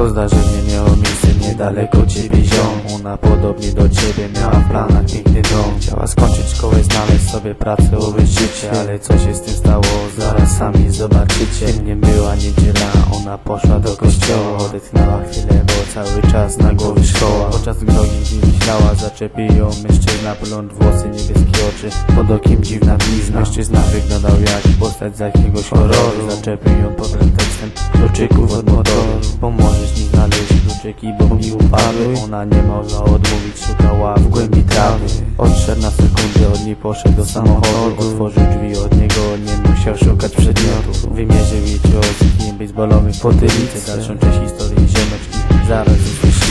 To zdarzenie miało miejsce niedaleko ciebie ziom Ona podobnie do ciebie miała w planach piękny dom. Chciała skończyć szkołę, znaleźć sobie pracę, ubyć życie. Ale co się z tym stało, zaraz sami zobaczycie. Nie była niedziela, ona poszła do kościoła. Odetchnęła chwilę, bo cały czas na głowie szkoła. Podczas drogi nie myślała, zaczepi ją mężczyzna Blond włosy, niebieskie oczy, pod okiem dziwna blizna. Mężczyzna wyglądał jak postać z jakiegoś horroru. Zaczepił ją pod tekstem kluczyków od motoru. Pomożesz mi znaleźć kluczyki, bo mi upadły. Ona nie mogła odmówić, szukała w głębi trawy. Odszedł na sekundę, od niej poszedł do samochodu. Otworzył drzwi od niego, nie musiał szukać przedmiotów Wymierzył jej cios kijem baseballowy po tylicy Dalszą część historii ziomeczki zaraz usłyszycie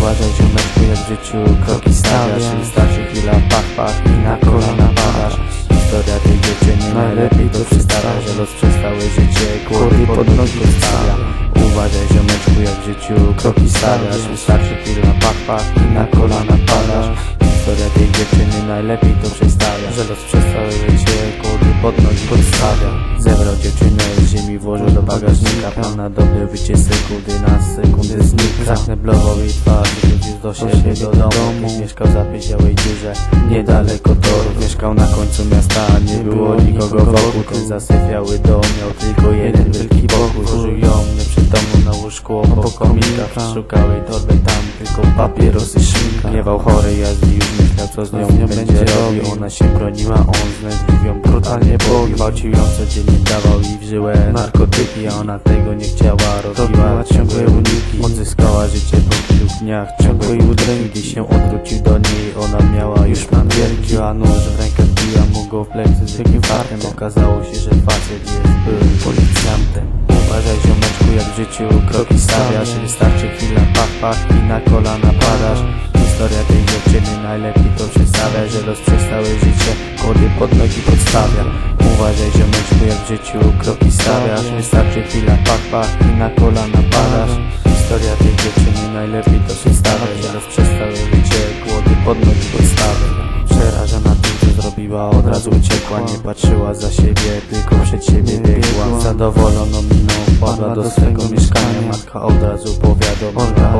Uważaj ziomeczku, jak w życiu kroki stawiasz. Wystarczy chwila, pach, pach i na kolana padasz. Historia tej dziewczyny najlepiej to przedstawia Że los przez całe życie kłody pod nogi stawia. Uważaj ziomeczku, jak w życiu kroki stawiasz. Wystarczy chwila, pach, pach i na kolana padasz. Historia tej dziewczyny najlepiej to przedstawia Że los przez całe życie kłody pod nogi podstawia Zebrał dziewczynę ziemi, włożył do bagażnika. Plan na dobre wycie sekundy na sekundę znika. Zakneblował jej twarz, do siebie do domu. Mieszkał w zapieziałej dziurze, niedaleko torów Mieszkał na końcu miasta, nie było nikogo wokół. Ten zasypiały dom miał tylko jeden wielki pokój. Użył ją nieprzytomną na łóżku obok komika. Przeszukał jej torbę tam, tylko papierosy szminka. Miewał chory jazdy, już myślał co z nią będzie robił. Ona się broniła, on znędził ją brutalnie pobił. Gwałcił ją codziennie, dawał jej w żyłę narkotyki A ona tego nie chciała, robiła ciągłe uniki Odzyskała życie po kilku dniach ciągłej udręki się odwrócił do niej, ona miała już plan wielki A nóż w rękę wbiła mu go w plecy. Z wielkim fartem Okazało się, że facet jest byłym policjantem. Uważaj ziomeczku, jak w życiu kroki stawiasz. Wystarczy chwila, pach, pach i na kolana padasz. Historia tej dziewczyny najlepiej to przedstawia Że los przez całe życie kłody pod nogi podstawia. Uważaj ziomeczku, jak w życiu kroki stawiasz. Wystarczy chwila, pach, pach i na kolana padasz Historia tej dziewczyny najlepiej to przedstawia Że los przez całe życie kłody pod nogi podstawia Przerażona tym, co zrobiła, od razu uciekła. Nie patrzyła za siebie, tylko przed siebie biegła. Zadowoloną miną wpadła do swego mieszkania. Matka od razu powiadomiła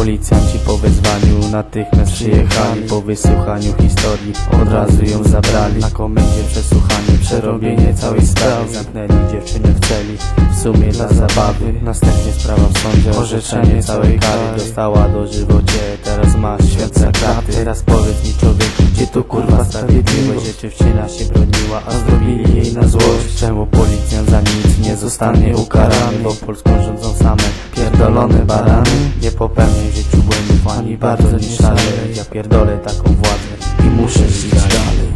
Policjanci po wezwaniu natychmiast przyjechali Po wysłuchaniu historii. Od razu ją zabrali Na komendzie przesłuchanie, przerobienie całej sprawy Zamknęli dziewczynę w celi, w sumie dla zabawy Następnie sprawa w sądzie, orzeczenie całej kary Dostała do żywocie, teraz masz świat za kraty. Teraz powiedz mi człowieku, gdzie tu kurwa sprawiedliwość? Że dziewczyna się broniła, a zrobili jej na złość? Czemu policjant za nic nie zostanie ukarany? Bo Polską rządzą same pierdolone barany. Nie popełniaj w życiu błędów, ani bardzo nie szalej Ja pierdolę taką władzę i muszę żyć dalej.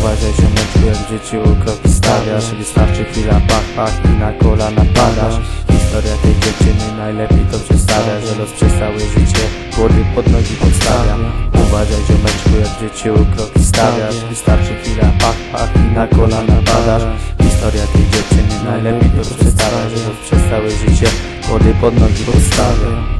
Uważaj ziomeczku, jak w życiu kroki stawiasz Wystarczy chwila, pach, pach i na kolana padasz. Historia tej dziewczyny najlepiej to przedstawia Że los przez całe życie kłody pod nogi podstawia. Uważaj ziomeczku, jak w życiu kroki stawiasz Wystarczy chwila, pach, pach i na kolana padasz. Historia tej dziewczyny najlepiej to przedstawia Że los przez całe życie kłody pod nogi podstawia